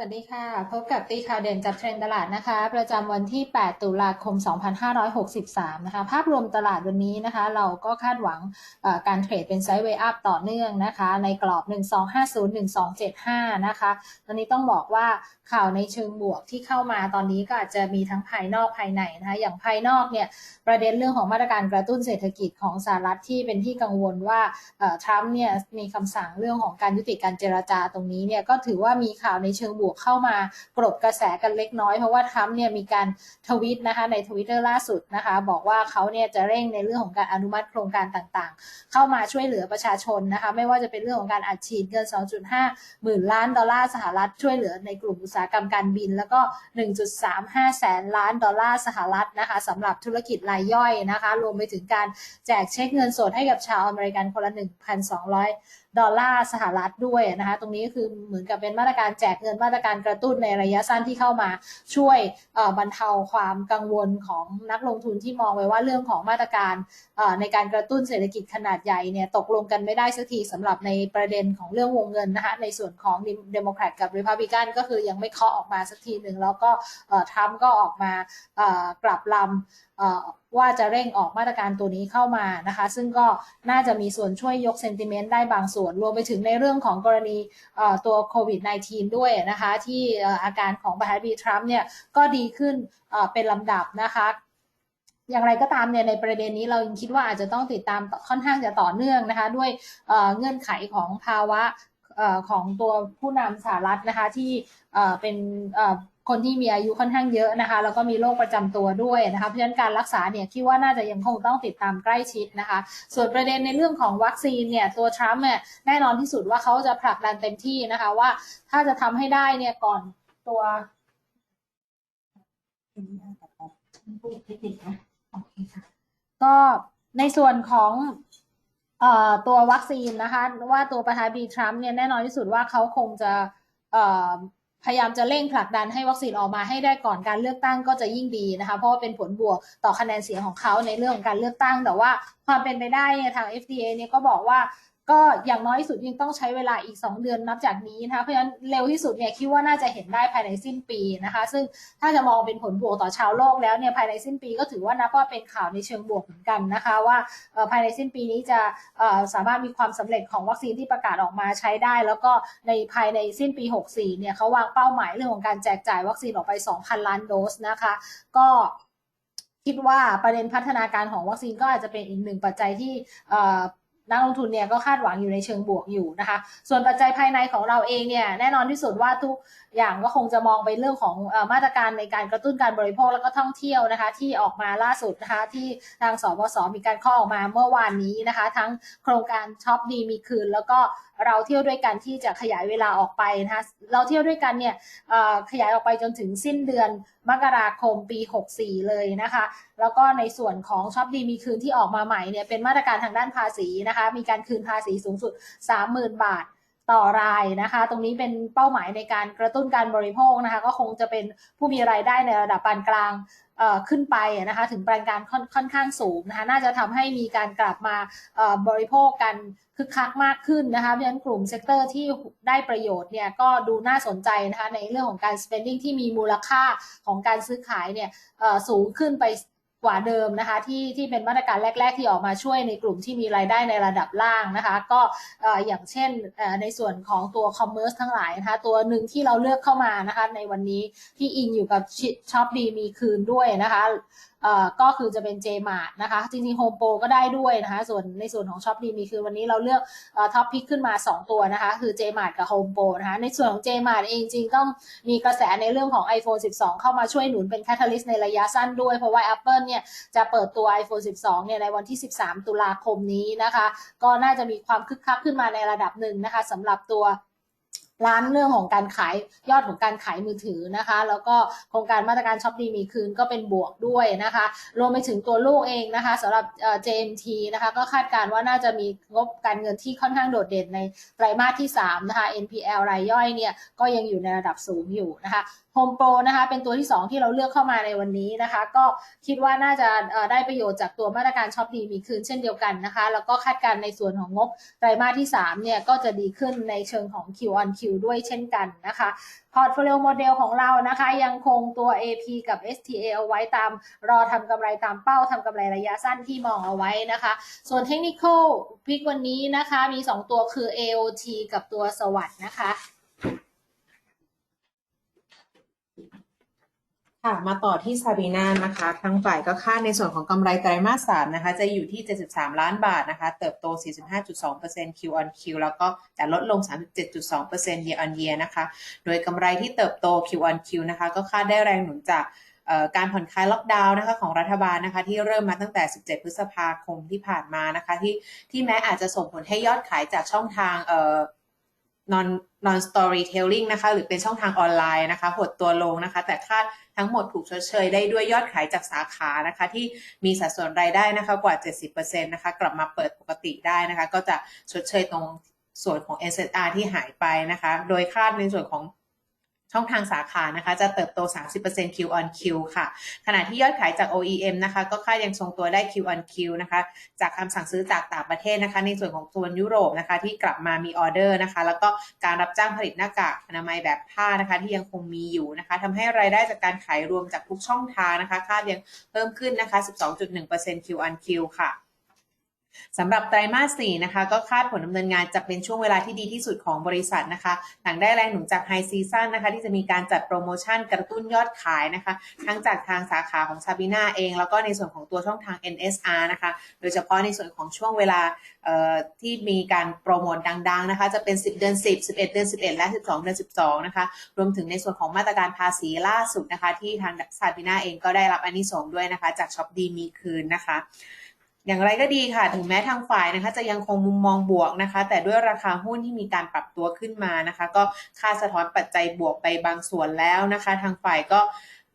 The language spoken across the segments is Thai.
สวัสดีค่ะ พบกับตีข่าวเด่นจับเทรนตลาดนะคะ ประจำวันที่ 8 ตุลาคม 2563 นะคะ ภาพรวมตลาดวันนี้นะคะ เราก็คาดหวังการเทรดเป็นไซด์เวย์อัพต่อเนื่องนะคะ ในกรอบ 1250-1275 นะคะ ตอนนี้ต้องบอกว่าข่าวในเชิงบวกที่เข้ามาตอนนี้ก็อาจจะมีทั้งภายนอกภายในนะคะ อย่างภายนอกเนี่ยประเด็นเรื่องของมาตรการกระตุ้นเศรษฐกิจของสหรัฐที่เป็นที่กังวลว่าทรัมป์เนี่ยมีคำสั่งเรื่องของการยุติการเจรจาตรงนี้เนี่ยก็ถือว่ามีข่าวในเชิงบวกเข้ามากรบกระแสกันเล็กน้อย เพราะว่าทรัมป์เนี่ยมีการทวิตนะคะในทวิตเตอร์ล่าสุดนะคะ บอกว่าเขาเนี่ยจะเร่งในเรื่องของการอนุมัติโครงการต่างๆ เข้ามาช่วยเหลือประชาชนนะคะ ไม่ว่าจะเป็นเรื่องของการอัดฉีดเงิน 2.5 หมื่นล้านดอลลาร์สหรัฐช่วยเหลือในกลุ่มอุตสาหกรรมการบิน แล้วก็ 1.35 แสนล้านดอลลาร์สหรัฐนะคะสำหรับธุรกิจรายย่อยนะคะ รวมไปถึงการแจกเช็คเงินสดให้กับชาวอเมริกันคนละ 1,200 ดอลลาร์สหรัฐด้วยนะคะ ตรงนี้ก็คือเหมือนกับเป็นมาตรการแจกเงินมาตรการกระตุ้นในระยะสั้นที่เข้ามาช่วยบรรเทาความกังวลของนักลงทุนที่มองไว้ว่าเรื่องของมาตรการในการกระตุ้นเศรษฐกิจขนาดใหญ่เนี่ยตกลงกันไม่ได้สักทีสำหรับในประเด็นของเรื่องวงเงินนะคะในส่วนของเดโมแครตกับริพับลิกันก็คือยังไม่เคาะออกมาสักทีหนึ่งแล้วก็ทรัมป์ก็ออกมากลับลำว่าจะเร่งออกมาตรการตัวนี้เข้ามานะคะ ซึ่งก็น่าจะมีส่วนช่วยยกเซนติเมนต์ได้บางส่วน รวมไปถึงในเรื่องของกรณีตัวโควิด -19 ด้วยนะคะ ที่อาการของประธานาธิบดีทรัมป์เนี่ยก็ดีขึ้นเป็นลำดับนะคะอย่างไรก็ตามเนี่ยในประเด็นนี้เรายังคิดว่าอาจจะต้องติดตามค่อนข้างจะต่อเนื่องนะคะ ด้วยเงื่อนไขของภาวะของตัวผู้นำสหรัฐนะคะที่เป็น คนที่มีอายุค่อนข้างเยอะนะคะ แล้วก็มีโรคประจำตัวด้วยนะคะ เพราะฉะนั้นการรักษาเนี่ยคิดว่าน่าจะยังคงต้องติดตามใกล้ชิดนะคะ ส่วนประเด็นในเรื่องของวัคซีนเนี่ยตัวทรัมป์เนี่ยแน่นอนที่สุดว่าเขาจะผลักดันเต็มที่นะคะว่าถ้าจะทำให้ได้เนี่ยก่อนตัวก็ในส่วนของตัววัคซีนนะคะ ว่าตัวประธานบีทรัมป์เนี่ยแน่นอนที่สุดว่าเขาคงจะ พยายามจะเร่งผลักดันให้วัคซีนออกมาให้ได้ก่อนการเลือกตั้งก็จะยิ่งดีนะคะ เพราะว่าเป็นผลบวกต่อคะแนนเสียงของเขาในเรื่องของการเลือกตั้ง แต่ว่าความเป็นไปได้เนี่ยทาง FDA เนี่ยก็บอกว่า ก็อย่างน้อยสุดยังต้องใช้เวลาอีก 2 เดือนนับจากนี้นะคะ เพราะฉะนั้นเร็วที่สุดเนี่ยคิดว่าน่าจะเห็นได้ภายในสิ้นปีนะคะ ซึ่งถ้าจะมองเป็นผลบวกต่อชาวโลกแล้วเนี่ยภายในสิ้นปีก็ถือว่านับว่าเป็นข่าวในเชิงบวกเหมือนกันนะคะว่าภายในสิ้นปีนี้จะสามารถมีความสำเร็จของวัคซีนที่ประกาศออกมาใช้ได้ แล้วก็ในภายในสิ้นปี 64 เนี่ยเขาวางเป้าหมายเรื่องของการแจกจ่ายวัคซีนออกไป 2,000 ล้านโดสนะคะ ก็คิดว่าประเด็นพัฒนาการของวัคซีนก็อาจจะเป็นอีกหนึ่งปัจจัยที่ นักลงทุนเนี่ยก็คาดหวังอยู่ในเชิงบวกอยู่นะคะ ส่วนปัจจัยภายในของเราเองเนี่ยแน่นอนที่สุดว่าทุกอย่างก็คงจะมองไปเรื่องของมาตรการในการกระตุ้นการบริโภคแล้วก็ท่องเที่ยวนะคะ ที่ออกมาล่าสุดนะคะที่ทางสบศมีการข้อออกมาเมื่อวานนี้นะคะ ทั้งโครงการช็อปดีมีคืน แล้วก็เราเที่ยวด้วยกันที่จะขยายเวลาออกไปนะคะเราเที่ยวด้วยกันเนี่ยขยายออกไปจนถึงสิ้นเดือน มกราคมปี 64 เลยนะคะ แล้วก็ในส่วนของช็อปดีมีคืนที่ออกมาใหม่เนี่ยเป็นมาตรการทางด้านภาษีนะคะ มีการคืนภาษีสูงสุด 30,000 บาทต่อรายนะคะ ตรงนี้เป็นเป้าหมายในการกระตุ้นการบริโภคนะคะ ก็คงจะเป็นผู้มีรายได้ในระดับปานกลาง ขึ้นไปนะคะถึงปานกลางค่อนข้างสูงนะคะน่าจะทำให้มีการกลับมาบริโภคกันคึกคักมากขึ้นนะคะเพราะฉะนั้นกลุ่มเซกเตอร์ที่ได้ประโยชน์เนี่ยก็ดูน่าสนใจนะคะในเรื่องของการ spending ที่มีมูลค่าของการซื้อขายเนี่ยสูงขึ้นไป กว่าเดิมนะคะที่ที่เป็นมาตรการแรก ๆ ที่ออกมาช่วยในกลุ่มที่มีรายได้ในระดับล่างนะคะ ก็อย่างเช่นในส่วนของตัวคอมเมอร์สทั้งหลายนะคะตัวหนึ่งที่เราเลือกเข้ามานะคะในวันนี้ที่อิงอยู่กับช็อปดีมีคืนด้วยนะคะก็คือจะเป็น JMart นะคะ จริงๆ Home Pro ก็ได้ด้วยนะคะ ส่วนในส่วนของ Shop ดีมีคือวันนี้เราเลือกท็อปพิกขึ้นมา 2 ตัวนะคะ คือ JMart กับ Home Pro นะคะ ในส่วนของ JMart เองจริงต้องมีกระแสในเรื่องของ iPhone 12 เข้ามาช่วยหนุนเป็นแคตตาลิสต์ในระยะสั้นด้วย เพราะว่า Apple เนี่ยจะเปิดตัว iPhone 12 เนี่ยในวันที่ 13 ตุลาคมนี้นะคะ ก็น่าจะมีความคึกคักขึ้นมาในระดับหนึ่งนะคะสำหรับตัว ร้านเรื่องของการขายยอดของการขายมือถือนะคะ แล้วก็โครงการมาตรการช็อปดีมีคืนก็เป็นบวกด้วยนะคะ รวมไปถึงตัวลูกเองนะคะสำหรับ JMT นะคะก็คาดการว่าน่าจะมีงบการเงินที่ค่อนข้างโดดเด่นในไตรมาสที่3นะคะ NPL รายย่อยเนี่ยก็ยังอยู่ในระดับสูงอยู่นะคะ Home Pro นะคะ เป็นตัวที่ 2 ที่เราเลือกเข้ามาในวันนี้นะคะ ก็คิดว่าน่าจะได้ประโยชน์จากตัวมาตรการช็อปดีมีคืนเช่นเดียวกันนะคะ แล้วก็คาดการในส่วนของงบไตรมาสที่ 3 เนี่ย ก็จะดีขึ้นในเชิงของ Q on Q ด้วยเช่นกันนะคะพอร์ตโฟลิโอโมเดลของเรานะคะ ยังคงตัว AP กับ STA เอาไว้ตาม รอทำกำไรตามเป้าทำกำไรระยะสั้นที่มองเอาไว้นะคะ ส่วนเทคนิคพิกวันนี้นะคะมี 2 ตัวคือ AOT กับตัวสวัสด์นะคะ ค่ะมาต่อที่ซาบีนานะคะทางฝ่ายก็คาดในส่วนของกำไรไตรมาสสามนะคะ จะอยู่ที่ 73 ล้านบาทนะคะ เติบโต 45.2% Q on Q แล้วก็จะลดลง 37.2% Year on Year นะคะ โดยกำไรที่เติบโต Q on Q นะคะ ก็คาดได้แรงหนุนจากการผ่อนคลายล็อกดาวน์นะคะของรัฐบาลนะคะที่เริ่มมาตั้งแต่ 17 พฤษภาคมที่ผ่านมานะคะที่ที่แม้อาจจะส่งผลให้ยอดขายจากช่องทางเอ่อ non non storytelling นะคะ หรือเป็นช่องทางออนไลน์นะคะ หดตัวลงนะคะ แต่คาดทั้งหมดถูกชดเชยได้ด้วยยอดขายจากสาขานะคะ ที่มีสัดส่วนรายได้นะคะกว่า 70%นะคะ กลับมาเปิดปกติได้นะคะ ก็จะชดเชยตรงส่วนของ SSR ที่หายไปนะคะ โดยคาดในส่วนของ ช่องทางสาขานะคะจะเติบโต 30% Q on Q ค่ะ ขณะที่ยอดขายจาก OEM นะคะก็ค่ายังทรงตัวได้ Q on Q นะคะจากคำสั่งซื้อจากต่างประเทศนะคะ ในส่วนของโซนยุโรปนะคะที่กลับมามีออเดอร์นะคะ แล้วก็การรับจ้างผลิตหน้ากากอนามัยแบบผ้านะคะที่ยังคงมีอยู่นะคะทำให้รายได้จากการขายรวมจากทุกช่องทางนะคะคาดยังเพิ่มขึ้นนะคะ 12.1% Q on Q ค่ะ สำหรับไตรมาส4นะคะก็คาดผลดำเนินงานจะเป็นช่วงเวลาที่ดีที่สุดของบริษัทนะคะหลังได้แรงหนุนจากไฮซีซั o นนะคะที่จะมีการจัดโปรโมชั่นกระตุ้นยอดขายนะคะ ทั้งจากทางสาขาของซาบีนาเอง แล้วก็ในส่วนของตัวช่องทาง NSR นะคะโดยเฉพาะในส่วนของช่วงเวลาที่มีการโปรโมทดังๆนะคะจะเป็น 10 เดือน 10 11 เดือน 11 และ 12 เดือน 12 นะคะรวมถึงในส่วนของมาตรการภาษีล่าสุดนะคะที่ทางซาบีนาเองก็ได้รับอนิสงส์ด้วยนะคะจากช็อปดีมีคืนนะคะ อย่างไรก็ดีค่ะ ถึงแม้ทางฝ่ายนะคะจะยังคงมุมมองบวกนะคะ แต่ด้วยราคาหุ้นที่มีการปรับตัวขึ้นมานะคะ ก็ค่าสะท้อนปัจจัยบวกไปบางส่วนแล้วนะคะ ทางฝ่ายก็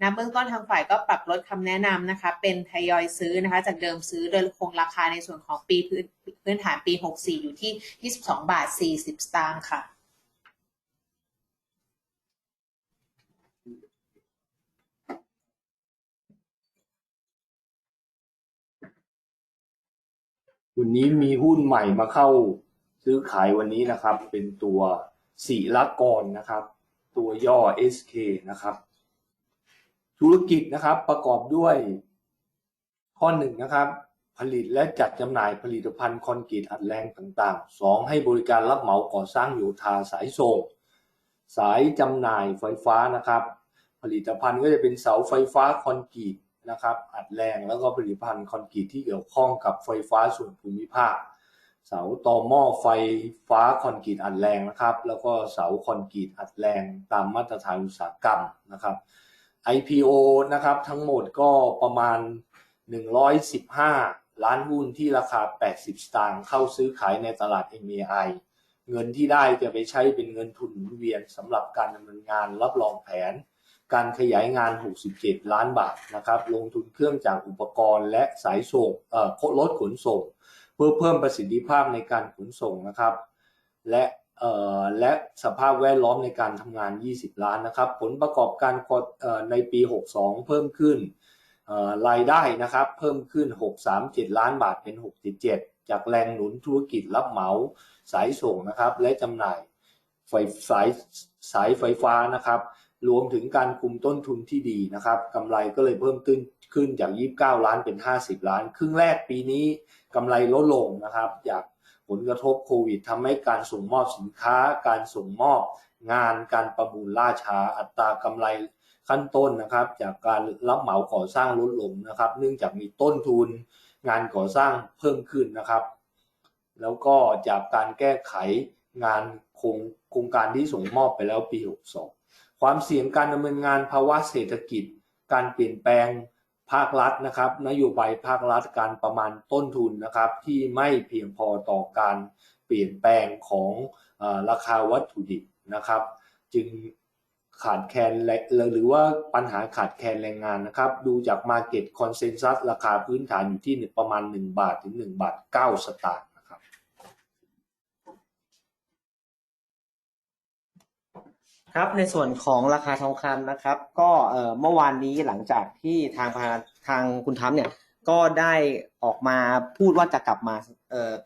นะเบื้องต้นทางฝ่ายก็ปรับลดคำแนะนำนะคะ เป็นทยอยซื้อนะคะ จากเดิมซื้อโดยคงราคาในส่วนของปีพื้นพื้นฐานปี 64 อยู่ที่ 22 บาท 40 สตางค์ค่ะ วันนี้มีหุ้นใหม่มาเข้าซื้อขายวันนี้นะครับ เป็นตัวศิลกรนะครับ ตัวย่อ SK นะครับ ธุรกิจนะครับประกอบด้วยข้อหนึ่งนะครับ ผลิตและจัดจำหน่ายผลิตภัณฑ์คอนกรีตอัดแรงต่างๆสองให้บริการรับเหมาก่อสร้างโยธาสายส่ง สายจำหน่ายไฟฟ้านะครับ ผลิตภัณฑ์ก็จะเป็นเสาไฟฟ้าคอนกรีต นะครับอัดแรงแล้วก็ผลิตภัณฑ์คอนกรีตที่เกี่ยวข้องกับไฟฟ้าส่วนภูมิภาค เสาต่อหม้อไฟฟ้าคอนกรีตอัดแรงนะครับ แล้วก็เสาคอนกรีตอัดแรงตามมาตรฐานอุตสาหกรรมนะครับ IPO นะครับทั้งหมดก็ประมาณ 115 ล้านหุ้นที่ราคา 80 สตางค์เข้าซื้อขายในตลาด MAI เงินที่ได้จะไปใช้เป็นเงินทุนหมุนเวียนสำหรับการดำเนินงานรับรองแผน การขยายงาน 67 ล้านบาทนะครับ ลงทุนเครื่องจากรอุปกรณ์และสายส่งเอ่อรถขนส่ง เพื่อเพิ่มประสิทธิภาพในการขนส่งนะครับ และเอ่อและสภาพแวดล้อมในการทำงาน 20 ล้านนะครับ ผลประกอบการในปี 62 เพิ่มขึ้นรายได้นะครับ เพิ่มขึ้น 637 ล้านบาทเป็น 67จากแรงหนุนธุรกิจรับเหมาสายส่งนะครับ และจำหน่ายไฟสายสายไฟฟ้านะครับ รวมถึงการคุมต้นทุนที่ดีนะครับกำไรก็เลยเพิ่มขึ้นขึ้นจาก 29 ล้านเป็น 50 ล้าน ครึ่งแรกปีนี้กำไรลดลงนะครับ จากผลกระทบโควิดทำให้การส่งมอบสินค้า การส่งมอบงานการประมูลล่าช้าอัตรากำไรขั้นต้นนะครับ จากการรับเหมาก่อสร้างลดลงนะครับ เนื่องจากมีต้นทุนงานก่อสร้างเพิ่มขึ้นนะครับ แล้วก็จากการแก้ไขงานโครงโครงการที่ส่งมอบไปแล้วปี 62 ความเสี่ยงการดำเนินงานภาวะเศรษฐกิจ การเปลี่ยนแปลงภาครัฐนะครับ นโยบายภาครัฐการประมาณต้นทุนนะครับ ที่ไม่เพียงพอต่อการเปลี่ยนแปลงของอราคาวัตถุดิบนะครับ จึงขาดแคลนและหรือว่าปัญหาขาดแคลนแรงงานนะครับ ดูจาก Market Consensus ราคาพื้นฐานอยู่ที่ประมาณ 1 บาทถึง 1 บาท 9 สตางค์นะ ครับในส่วนของราคาทองคำนะครับ ก็เมื่อวานนี้หลังจากที่ทางพาทางคุณทัพเนี่ยก็ได้ออกมาพูดว่าจะกลับมา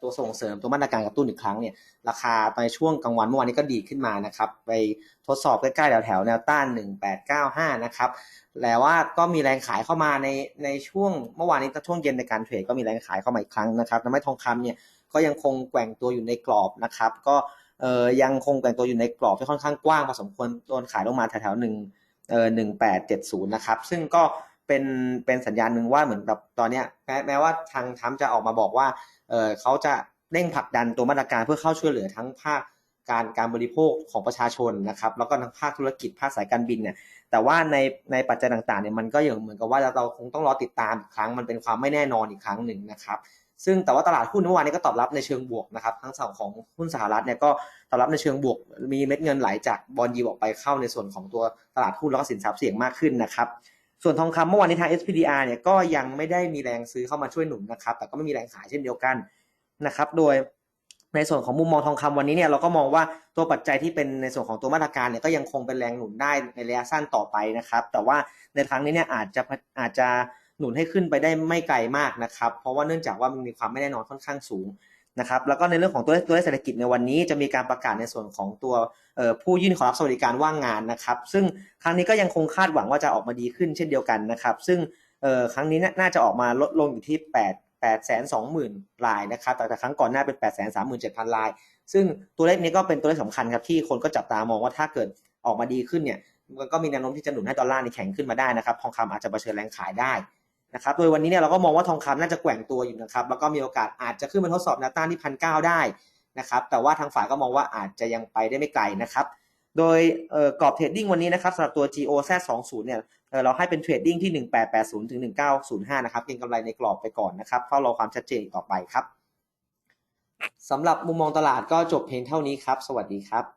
ตัวส่งเสริมตัวมาตรการกระตุ้นอีกครั้งเนี่ยราคาในช่วงกลางวันเมื่อวานนี้ก็ดีขึ้นมานะครับไปทดสอบใกล้ๆแถวๆแนวต้าน 1895 นะครับแล้วว่าก็มีแรงขายเข้ามาในในช่วงเมื่อวานนี้ช่วงเย็นในการเทรดก็มีแรงขายเข้ามาอีกครั้งนะครับทำให้ทองคำเนี่ยก็ยังคงแกว่งตัวอยู่ในกรอบนะครับ ก็ เอ่อยังคงแกว่งตัวอยู่ในกรอบที่ค่อนข้างกว้างพอสมควรโดนขายลงมาแถวๆหนึ่งเอ่อหนึ่งแปดเจ็ดศูนย์นะครับ ซึ่งก็เป็นเป็นสัญญาณหนึ่งว่าเหมือนกับตอนเนี้ยแม้แม้ว่าทางทรัมจะออกมาบอกว่าเออเขาจะเร่งผลักดันตัวมาตรการเพื่อเข้าช่วยเหลือทั้งภาคการการบริโภคของประชาชนนะครับ แล้วก็ทั้งภาคธุรกิจภาคสายการบินเนี่ยแต่ว่าในในปัจจัยต่างๆเนี่ยมันก็ยังเหมือนกับว่าเราคงต้องรอติดตามอีกครั้งมันเป็นความไม่แน่นอนอีกครั้งหนึ่งนะครับ ซึ่งแต่ว่าตลาดหุ้นเมื่อวานนี้ก็ตอบรับในเชิงบวกนะครับทั้งสองของหุ้นสหรัฐเนี่ยก็ตอบรับในเชิงบวก มีเม็ดเงินไหลจากบอลยีออกไปเข้าในส่วนของตัวตลาดหุ้นแล้วก็สินทรัพย์เสี่ยงมากขึ้นนะครับส่วนทองคำเมื่อวานนี้ทาง SPDR เนี่ยก็ยังไม่ได้มีแรงซื้อเข้ามาช่วยหนุนนะครับแต่ก็ไม่มีแรงขายเช่นเดียวกันนะครับโดยในส่วนของมุมมองทองคำวันนี้เนี่ยเราก็มองว่าตัวปัจจัยที่เป็นในส่วนของตัวมาตรการเนี่ยก็ยังคงเป็นแรงหนุนได้ในระยะสั้นต่อไปนะครับ แต่ว่าในครั้งนี้เนี่ยอาจจะอาจจะ หนุนให้ขึ้นไปได้ไม่ไกลมากนะครับ เพราะว่าเนื่องจากว่ามันมีความไม่แน่นอนค่อนข้างสูงนะครับ แล้วก็ในเรื่องของตัวเลขตัวเลขเศรษฐกิจในวันนี้จะมีการประกาศในส่วนของตัวผู้ยื่นขอรับสวัสดิการว่างงานนะครับ ซึ่งครั้งนี้ก็ยังคงคาดหวังว่าจะออกมาดีขึ้นเช่นเดียวกันนะครับ ซึ่งครั้งนี้น่าจะออกมาลดลงอยู่ที่ 8 8แสนสองหมื่นรายนะครับ แต่ครั้งก่อนหน้าเป็น8แสนสามหมื่นเจ็ดพันราย ซึ่งตัวเลขนี้ก็เป็นตัวเลขสำคัญครับที่คนก็จับตามองว่าถ้าเกิดออกมาดีขึ้นเนี่ยมันก็มีแนวโน้มที่จะหนุนให้ดอลลาร์นี่แข็งขึ้นมาได้นะครับ ทองคำอาจจะเผชิญแรงขายได้ นะครับ โดยวันนี้เนี่ยเราก็มองว่าทองคำน่าจะแกว่งตัวอยู่นะครับ แล้วก็มีโอกาสอาจจะขึ้นมาทดสอบแนวต้านที่พันเก้าได้นะครับ แต่ว่าทางฝ่ายก็มองว่าอาจจะยังไปได้ไม่ไกลนะครับ โดยกรอบเทรดดิ้งวันนี้นะครับสำหรับตัว GOZ 20เนี่ยเอ่อเราให้เป็นเทรดดิ้งที่ 1880ถึง1905 นะครับ เก็งกำไรในกรอบไปก่อนนะครับ เฝ้ารอความชัดเจนต่อไปครับสำหรับมุมมองตลาดก็จบเพียงเท่านี้ครับ สวัสดีครับ